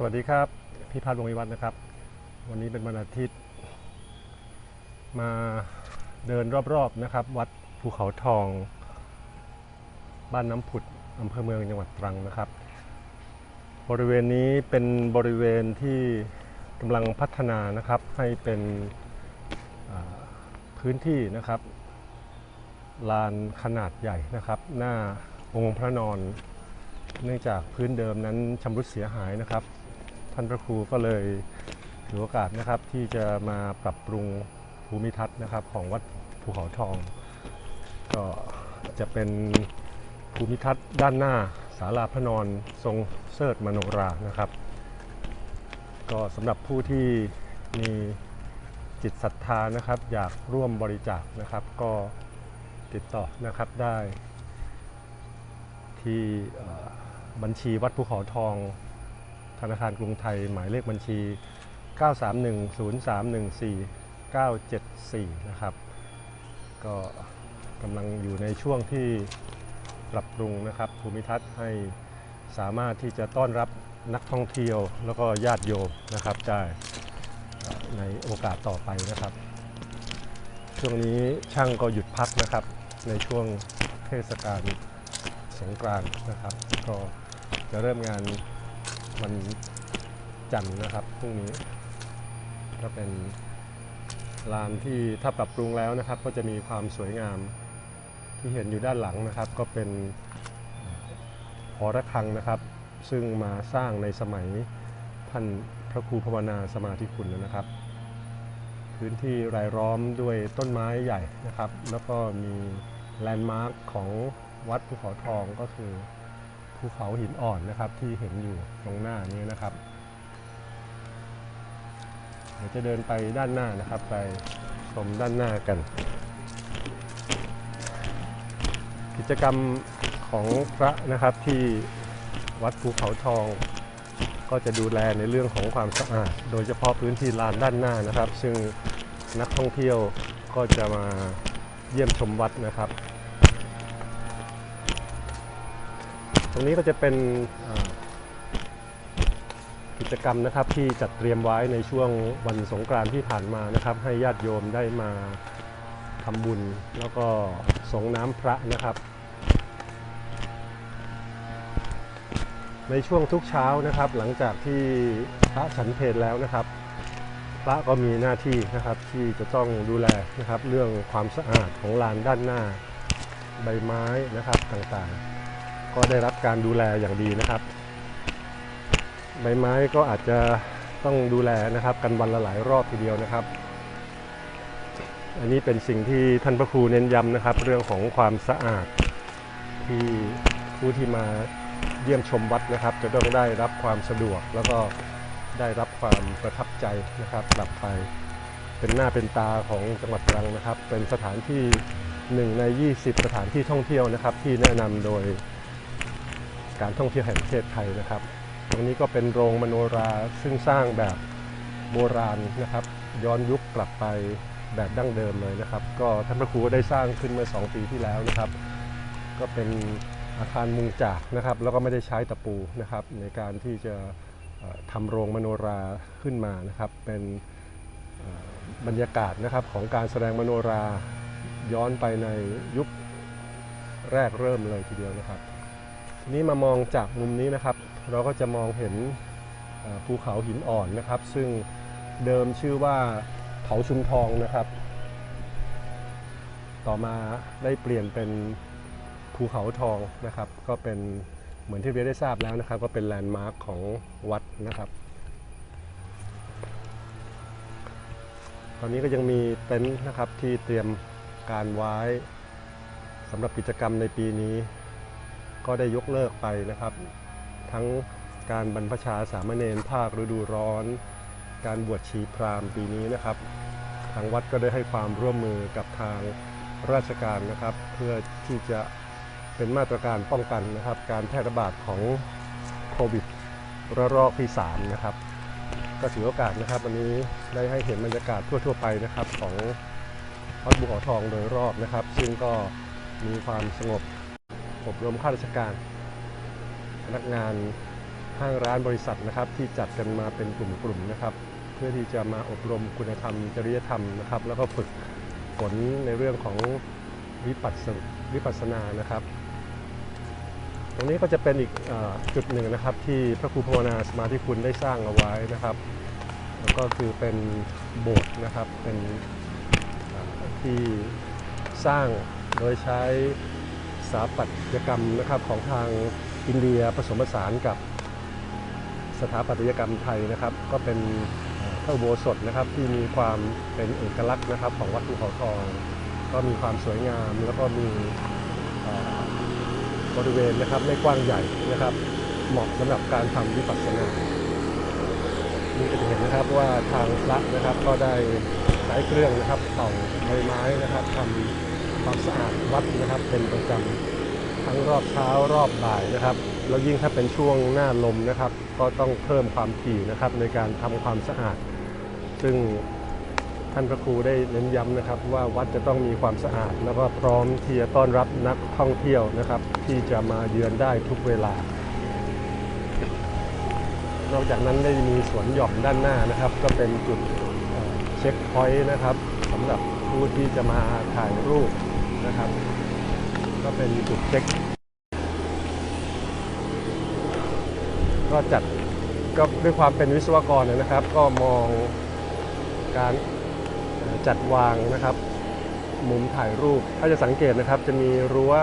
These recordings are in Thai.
สวัสดีครับพี่พัฒน์วงวิวัฒน์นะครับ วันนี้เป็นวันอาทิตย์ มาเดินรอบๆนะครับ วัดภูเขาทอง บ้านน้ำผุดอำเภอเมืองจังหวัดตรังนะครับ บริเวณนี้เป็นบริเวณที่กำลังพัฒนานะครับให้เป็นพื้นที่นะครับลานขนาดใหญ่นะครับ หน้าองค์พระนอน เนื่องจากพื้นเดิมนั้นชำรุดเสียหายนะครับ ท่านพระครูก็เลยถือโอกาสนะครับที่จะมาปรับปรุงภูมิทัศน์นะครับของวัดภูเขาทอง ก็จะเป็นภูมิทัศน์ด้านหน้าศาลาพระนอนทรงเสิร์ชมโนรานะครับ ก็สำหรับผู้ที่มีจิตศรัทธานะครับอยากร่วมบริจาคนะครับ ก็ติดต่อนะครับได้ที่บัญชีวัดภูเขาทอง ธนาคารกรุงไทยหมายเลขบัญชี 9310314974 นะครับ ก็กำลังอยู่ในช่วงที่ปรับปรุงนะครับภูมิทัศน์ให้สามารถที่จะต้อนรับนักท่องเที่ยวแล้วก็ญาติโยมนะครับได้ในโอกาสต่อไปนะครับ ช่วงนี้ช่างก็หยุดพักนะครับ ในช่วงเทศกาลสงกรานต์นะครับ ก็จะเริ่มงาน วันจันทร์นะครับพรุ่งนี้ก็เป็นลานที่ถ้าปรับปรุงแล้วนะครับ ก็จะมีความสวยงามที่เห็นอยู่ด้านหลังนะครับ ก็เป็นหอระฆังนะครับ ซึ่งมาสร้างในสมัยท่านพระครูภาวนาสมาธิคุณนะครับ พื้นที่รายล้อมด้วยต้นไม้ใหญ่นะครับ แล้วก็มีแลนด์มาร์คของวัดภูเขาทองก็คือ ภูเขาหินอ่อนนะครับที่เห็นอยู่ตรงหน้านี้นะครับ เดี๋ยวจะเดินไปด้านหน้านะครับ ไปชมด้านหน้ากัน กิจกรรมของพระนะครับที่วัดภูเขาทอง ก็จะดูแลในเรื่องของความสะอาด โดยเฉพาะพื้นที่ลานด้านหน้านะครับ ซึ่งนักท่องเที่ยวก็จะมาเยี่ยมชมวัดนะครับ รงนี้ก็จะเป็นกิจกรรมนะครับที่จัดเตรียมไว้ในช่วงวันสงกรานต์ที่ผ่านมานะครับ ให้ญาติโยมได้มาทำบุญแล้วก็สงน้ำพระนะครับ ในช่วงทุกเช้านะครับ หลังจากที่พระฉันเพลแล้วนะครับ พระก็มีหน้าที่นะครับที่จะต้องดูแลนะครับ เรื่องความสะอาดของลานด้านหน้าใบไม้นะครับต่างๆ ก็ได้รับการดูแลอย่างดีนะครับ ใบไม้ก็อาจจะต้องดูแลนะครับ กันวันละหลายรอบทีเดียวนะครับ อันนี้เป็นสิ่งที่ท่านพระครูเน้นย้ำนะครับ เรื่องของความสะอาดที่ผู้ที่มาเยี่ยมชมวัดนะครับ จะต้องได้รับความสะดวกแล้วก็ได้รับความประทับใจนะครับกลับไปเป็นหน้าเป็นตาของจังหวัดตรังนะครับ เป็นสถานที่หนึ่งใน 20 สถานที่ท่องเที่ยวนะครับ ที่แนะนำโดย การท่องเที่ยวแห่งประเทศไทยนะครับ ตรงนี้ก็เป็นโรงมโนราซึ่งสร้างแบบโบราณนะครับ ย้อนยุคกลับไปแบบดั้งเดิมเลยนะครับ ก็ท่านพระครูได้สร้างขึ้นเมื่อ 2 ปีที่แล้วนะครับ ก็เป็นอาคารมุงจากนะครับ แล้วก็ไม่ได้ใช้ตะปูนะครับ ในการที่จะเอ่อทำโรงมโนราขึ้นมานะครับ เป็นบรรยากาศนะครับของการแสดงมโนราย้อนไปในยุคแรกเริ่มเลยทีเดียวนะครับ นี้มามองจากมุมนี้นะครับ เราก็จะมองเห็นภูเขาหินอ่อนนะครับ ซึ่งเดิมชื่อว่าเขาชุมทองนะครับ ต่อมาได้เปลี่ยนเป็นภูเขาทองนะครับ ก็เป็นเหมือนที่เรียได้ทราบแล้วนะครับ ก็เป็นแลนด์มาร์คของวัดนะครับ ตอนนี้ก็ยังมีเต็นท์นะครับที่เตรียมการไว้สำหรับกิจกรรมในปีนี้ ก็ได้ยกเลิกไปนะครับ ทั้งการบรรพชาสามเณรภาคฤดูร้อน การบวชชีพราหมณ์ปีนี้นะครับ ทางวัดก็ได้ให้ความร่วมมือกับทางราชการนะครับ เพื่อที่จะเป็นมาตรการป้องกันนะครับ การแพร่ระบาดของโควิดระลอกที่3นะครับก็ถือโอกาสนะครับ วันนี้ได้ให้เห็นบรรยากาศทั่วๆไปนะครับ ของวัดบุเขาทองโดยรอบนะครับ ซึ่งก็มีความสงบ อบรมข้าราชการ พนักงานห้างร้านบริษัทนะครับ ที่จัดกันมาเป็นกลุ่มๆนะครับ เพื่อที่จะมาอบรมคุณธรรม จริยธรรมนะครับ แล้วก็ฝึกฝนในเรื่องของวิปัสสวิปัสสนานะครับ ตรงนี้ก็จะเป็นอีกอจุดหนึ่งนะครับ ที่พระครูภาวนาสมาธิคุณได้สร้างเอาไว้นะครับแล้วก็คือเป็นโบสถ์นะครับเป็นที่สร้างโดยใช้ สถาปัตยกรรมนะครับของทางอินเดียผสมผสานกับสถาปัตยกรรมไทยนะครับ ก็เป็นพระอุโบสถนะครับที่มีความเป็นเอกลักษณ์นะครับของวัดภูเขาทอง ก็มีความสวยงามแล้วก็มีบริเวณนะครับไม่กว้างใหญ่นะครับ เหมาะสำหรับการทำวิปัสสนานี่ก็จะเห็นนะครับว่าทางพระนะครับก็ได้ใช้เครื่องนะครับเป่าใบไม้นะครับทำ ความสะอาดวัดนะครับ เป็นประจำทั้งรอบเช้ารอบบ่ายนะครับแล้วยิ่งถ้าเป็นช่วงหน้าลมนะครับ ก็ต้องเพิ่มความถี่นะครับในการทำความสะอาด ซึ่งท่านพระครูได้เน้นย้ำนะครับ ว่าวัดจะต้องมีความสะอาด แล้วก็พร้อมที่จะต้อนรับนักท่องเที่ยวนะครับ ที่จะมาเยือนได้ทุกเวลานอกจากนั้นได้มีสวนหย่อมด้านหน้านะครับ ก็เป็นจุดเช็คพอยต์นะครับสำหรับผู้ที่จะมาถ่ายรูป นะครับ ก็เป็นจุดเช็ค ก็จัดก็ด้วยความเป็นวิศวกรนะครับ ก็มองการจัดวางนะครับ มุมถ่ายรูปถ้าจะสังเกตนะครับจะมีรั้ว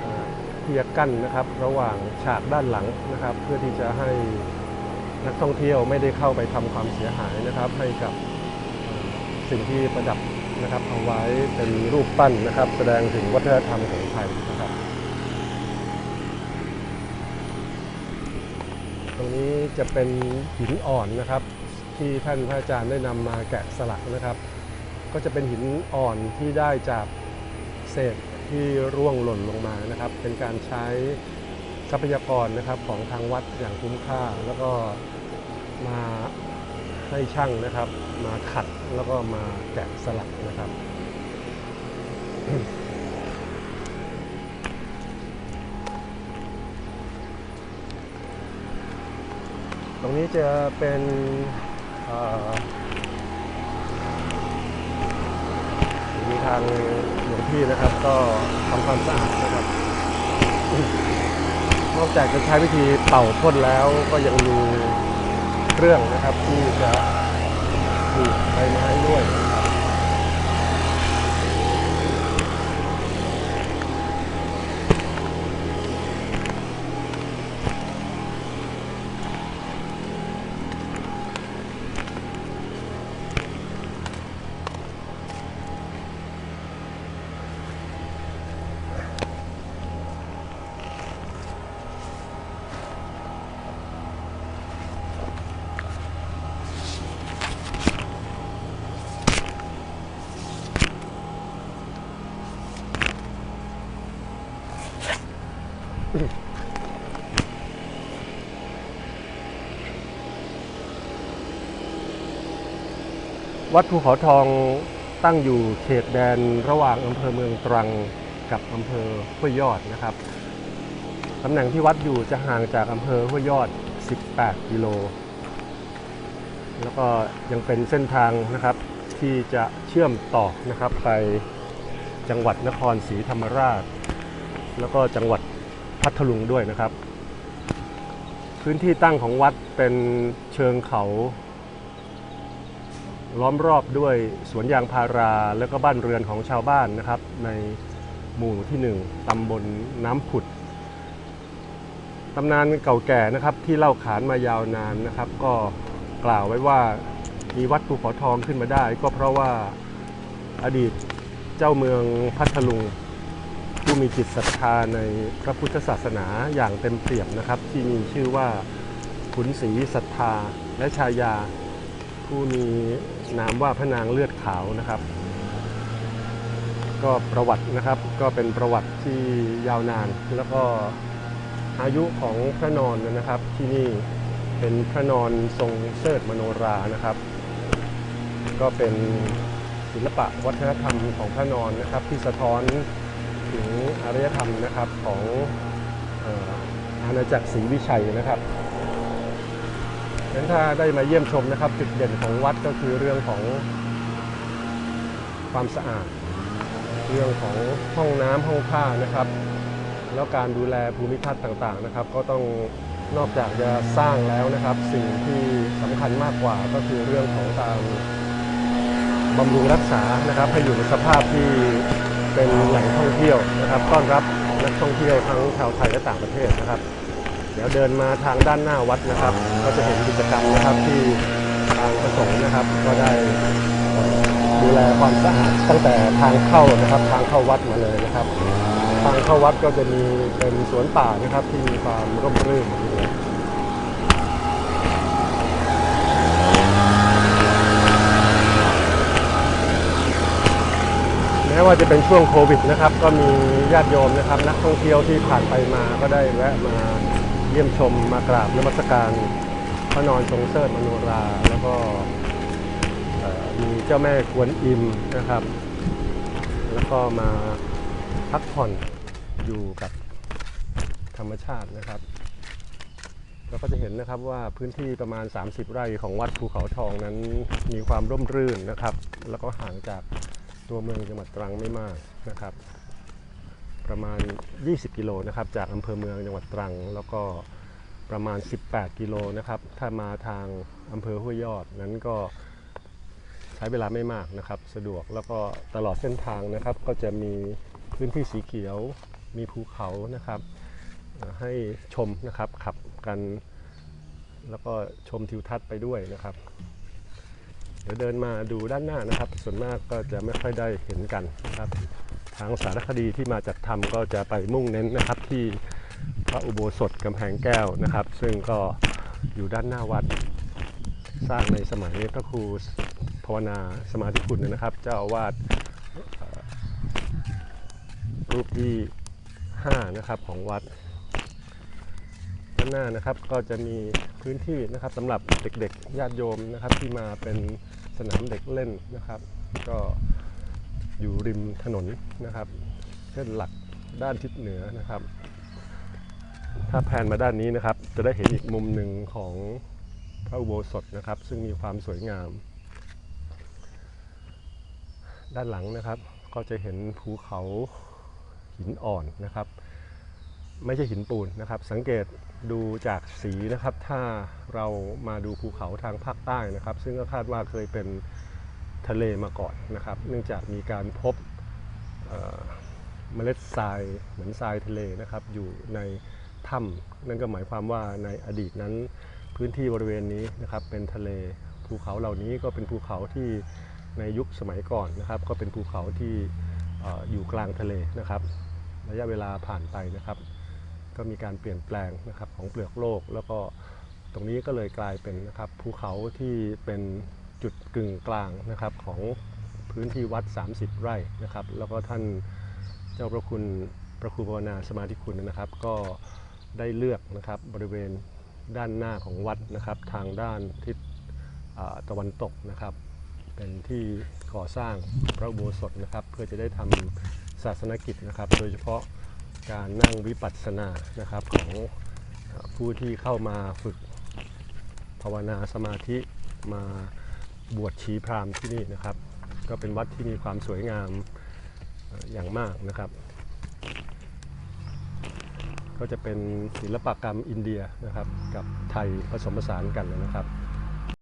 เอ่อที่จะกั้นนะครับ ระหว่างฉากด้านหลังนะครับ เพื่อที่จะให้นักท่องเที่ยวไม่ได้เข้าไปทำความเสียหายนะครับ ให้กับสิ่งที่ประดับ นะครับเอาไว้เป็นรูปปั้นนะครับ แสดงถึงวัฒนธรรมของไทยนะครับ ตรงนี้จะเป็นหินอ่อนนะครับ ที่ท่านพระอาจารย์ได้นำมาแกะสลักนะครับ ก็จะเป็นหินอ่อนที่ได้จากเศษที่ร่วงหล่นลงมานะครับ เป็นการใช้ทรัพยากรนะครับของทางวัดอย่างคุ้มค่า แล้วก็มา ให้ช่างนะครับมาขัดแล้วก็มาแกะสลักนะครับตรงนี้จะเป็นมีทางหลวงพี่นะครับ ก็ทำความสะอาดนะครับ นอกจากจะใช้วิธีเป่าพ่นแล้วก็ยังมี เครื่องนะครับที่จะถูกใบไม้ด้วย วัดภูเขาทองตั้งอยู่เขตแดนระหว่างอำเภอเมืองตรังกับอำเภอห้วยยอดนะครับตำแหน่งที่วัดอยู่จะห่างจากอำเภอห้วยยอด 18 กิโล แล้วก็ยังเป็นเส้นทางนะครับที่จะเชื่อมต่อนะครับไปจังหวัดนครศรีธรรมราช แล้วก็จังหวัดพัทลุงด้วยนะครับ พื้นที่ตั้งของวัดเป็นเชิงเขา ล้อมรอบด้วยสวนยางพาราแล้วก็บ้านเรือนของชาวบ้านนะครับ ในหมู่ที่ 1ตำบลน้ำผุดตำนานเก่าแก่นะครับที่เล่าขานมายาวนานนะครับ ก็กล่าวไว้ว่ามีวัดภูเขาทองขึ้นมาได้ ก็เพราะว่าอดีตเจ้าเมืองพัทลุง ผู้มีจิตศรัทธาในพระพุทธศาสนาอย่างเต็มเปี่ยมนะครับ ที่มีชื่อว่าขุนศรีศรัทธาและชายา ผู้มี นามว่าพระนางเลือดขาวนะครับ ก็ประวัตินะครับก็เป็นประวัติที่ยาวนาน แล้วก็อายุของพระนอนนะครับที่นี่เป็นพระนอนทรงเสิร์ชมโนรานะครับ ก็เป็นศิลปะวัฒนธรรมของพระนอนนะครับ ที่สะท้อนถึงอารยธรรมนะครับของอาณาจักรศรีวิชัยนะครับ งั้นถ้าได้มาเยี่ยมชมนะครับ จุดเด่นของวัดก็คือเรื่องของความสะอาด เรื่องของห้องน้ำห้องท่านะครับ แล้วการดูแลภูมิทัศน์ต่างๆนะครับ ก็ต้องนอกจากจะสร้างแล้วนะครับ สิ่งที่สำคัญมากกว่าก็คือเรื่องของการบำรุงรักษานะครับ ให้อยู่ในสภาพที่เป็นแหล่งท่องเที่ยวนะครับ ต้อนรับนักท่องเที่ยวทั้งชาวไทยและต่างประเทศนะครับ เดี๋ยวเดินมาทางด้านหน้าวัดนะครับ ก็จะเห็นกิจกรรมนะครับที่ทางประสงค์นะครับ ก็ได้ดูแลความสะอาดตั้งแต่ทางเข้านะครับ ทางเข้าวัดมาเลยนะครับ ทางเข้าวัดก็จะมีเป็นสวนป่านะครับที่มีความร่มรื่นอยู่แม้ว่าจะเป็นช่วงโควิดนะครับ ก็มีญาติโยมนะครับ นักท่องเที่ยวที่ผ่านไปมาก็ได้แวะมา เยี่ยมชมมากราบนมัสการพระนอนทรงเสิร์ชมโนรา แล้วก็มีเจ้าแม่กวนอิมนะครับ แล้วก็มาพักผ่อนอยู่กับธรรมชาตินะครับเราก็จะเห็นนะครับว่าพื้นที่ประมาณ 30 ไร่ของวัดภูเขาทองนั้นมีความร่มรื่นนะครับ แล้วก็ห่างจากตัวเมืองจังหวัดตรังไม่มากนะครับ ประมาณ 20 กิโลนะครับ จากอำเภอเมืองจังหวัดตรัง แล้วก็ประมาณ 18 กิโลนะครับ ถ้ามาทางอำเภอห้วยยอดนั้นก็ใช้เวลาไม่มากนะครับ สะดวกแล้วก็ตลอดเส้นทางนะครับ ก็จะมีพื้นที่สีเขียว มีภูเขานะครับ ให้ชมนะครับขับกัน แล้วก็ชมทิวทัศน์ไปด้วยนะครับ เดี๋ยวเดินมาดูด้านหน้านะครับ ส่วนมากก็จะไม่ค่อยได้เห็นกันนะครับ ทางสารคดีที่มาจัดทำก็จะไปมุ่งเน้นนะครับที่พระอุโบสถกำแพงแก้วนะครับ ซึ่งก็อยู่ด้านหน้าวัดสร้างในสมัยพระครูภาวนาสมาธิคุณนะครับ เจ้าอาวาสรูปที่ 5 นะครับของวัดด้านหน้านะครับก็จะมีพื้นที่นะครับสำหรับเด็กๆญาติโยมนะครับที่มาเป็นสนามเด็กเล่นนะครับ ก็ อยู่ริมถนนนะครับเส้นหลักด้านทิศเหนือนะครับ ถ้าแพนมาด้านนี้นะครับ จะได้เห็นอีกมุมหนึ่งของพระอุโบสถนะครับ ซึ่งมีความสวยงาม ด้านหลังนะครับ ก็จะเห็นภูเขาหินอ่อนนะครับ ไม่ใช่หินปูนนะครับ สังเกตดูจากสีนะครับ ถ้าเรามาดูภูเขาทางภาคใต้นะครับ ซึ่งก็คาดว่าเคยเป็น ทะเลมาก่อนนะครับ เนื่องจากมีการพบเมล็ดทรายเหมือนทรายทะเลนะครับ อยู่ในถ้ำนั่นก็หมายความว่าในอดีตนั้นพื้นที่บริเวณนี้นะครับเป็นทะเลภูเขาเหล่านี้ก็เป็นภูเขาที่ในยุคสมัยก่อนนะครับ ก็เป็นภูเขาที่ออยู่กลางทะเลนะครับ ระยะเวลาผ่านไปนะครับ ก็มีการเปลี่ยนแปลงนะครับของเปลือกโลก แล้วก็ตรงนี้ก็เลยกลายเป็นนะครับภูเขาที่เป็น จุดกึ่งกลางนะครับของพื้นที่วัด 30 ไร่นะครับ แล้วก็ท่านเจ้าพระคุณพระครูภาวนาสมาธิคุณนะครับ ก็ได้เลือกนะครับบริเวณด้านหน้าของวัดนะครับ ทางด้านทิศตะวันตกนะครับ เป็นที่ก่อสร้างพระอุโบสถนะครับ เพื่อจะได้ทำศาสนกิจนะครับ โดยเฉพาะการนั่งวิปัสสนานะครับของผู้ที่เข้ามาฝึกภาวนาสมาธิมา บวชชีพราหมณ์ที่นี่นะครับ ก็เป็นวัดที่มีความสวยงามอย่างมากนะครับ ก็จะเป็นศิลปกรรมอินเดียนะครับ กับไทยผสมผสานกันนะครับ